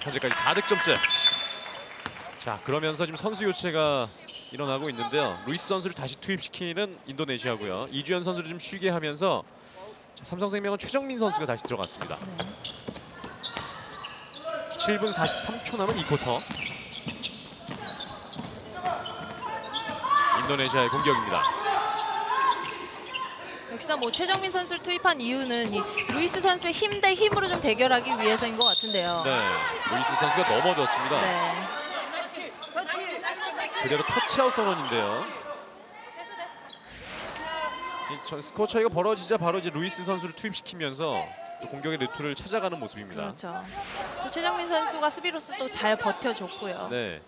현재까지 4득점째. 자 그러면서 지금 선수 교체가 일어나고 있는데요. 루이스 선수를 다시 투입시키는 인도네시아고요. 이주연 선수를 좀 쉬게 하면서 자, 삼성생명은 최정민 선수가 다시 들어갔습니다. 7분 43초 남은 2쿼터. 인도네시아의 공격입니다. 역시나 뭐 최정민 선수를 투입한 이유는 이 루이스 선수의 힘 대 힘으로 좀 대결하기 위해서인 것 같은데요. 네, 루이스 선수가 넘어졌습니다. 네. 그대로 터치아웃 선언인데요. 이저 스코어 차이가 벌어지자 바로 이제 루이스 선수를 투입시키면서 또 공격의 루트를 찾아가는 모습입니다. 그렇죠. 또 최정민 선수가 수비로서 또 잘 버텨줬고요. 네.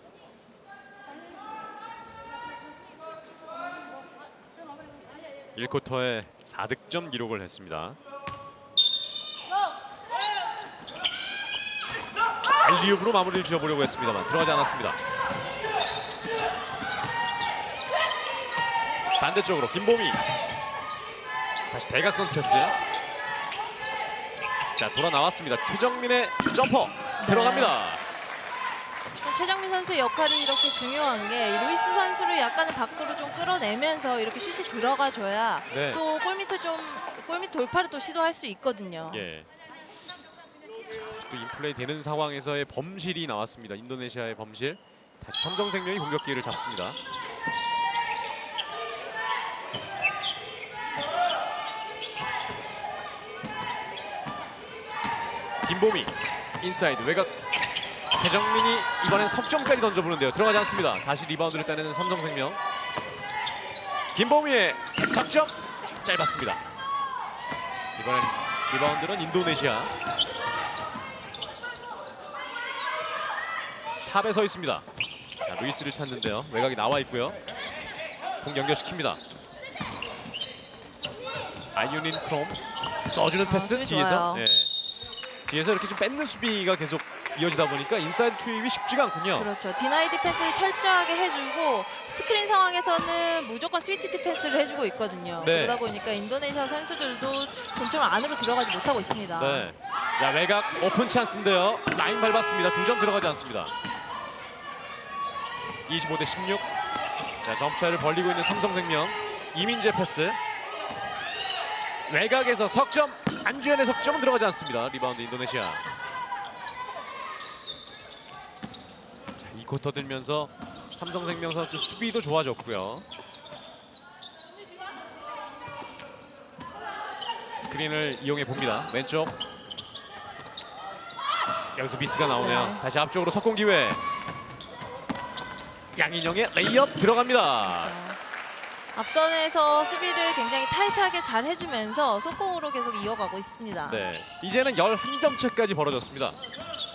일쿼터에 4득점 기록을 했습니다. 알리움으로 마무리를 지어보려고 했습니다만 들어가지 않았습니다. 반대쪽으로 김보미 다시 대각선 패스 자 돌아 나왔습니다. 최정민의 점퍼 들어갑니다. 최정민 선수의 역할이 이렇게 중요한 게이 루이스 선수를 약간은 밖으로 좀 끌어내면서 이렇게 슛이 들어가줘야 네. 또 골밑을 좀 골밑 돌파를 또 시도할 수 있거든요. 예. 또 인플레이 되는 상황에서의 범실이 나왔습니다. 인도네시아의 범실. 다시 삼성생명이 공격 기회를 잡습니다. 김보미 인사이드 외곽 최정민이 이번엔 석점까지 던져보는데요. 들어가지 않습니다. 다시 리바운드를 따내는 삼성생명. 김보미의 석점 짧았습니다. 이번엔 리바운드는 인도네시아. 탑에 서 있습니다. 자, 루이스를 찾는데요. 외곽이 나와 있고요. 공 연결시킵니다. 아이유닌 크롬 써주는 패스 아, 뒤에서. 예. 뒤에서 이렇게 좀 뺏는 수비가 계속 이어지다 보니까 인사이드 투입이 쉽지가 않군요. 그렇죠. 디나이 디펜스를 철저하게 해주고 스크린 상황에서는 무조건 스위치 디펜스를 해주고 있거든요. 네. 그러다 보니까 인도네시아 선수들도 좀처럼 안으로 들어가지 못하고 있습니다. 네. 자 외곽 오픈 찬스인데요. 라인 밟았습니다. 두 점 들어가지 않습니다. 25 대 16. 자 점수차를 벌리고 있는 삼성생명 이민재 패스. 외곽에서 석점 안주현의 석점은 들어가지 않습니다. 리바운드 인도네시아. 자, 이 쿼터 들면서 삼성생명 선수 수비도 좋아졌고요. 스크린을 이용해 봅니다. 왼쪽. 여기서 미스가 나오네요. 네. 다시 앞쪽으로 석공 기회. 양인영의 레이업 들어갑니다. 자, 앞선에서 수비를 굉장히 타이트하게 잘 해주면서 속공으로 계속 이어가고 있습니다. 네, 이제는 11점 차까지 벌어졌습니다.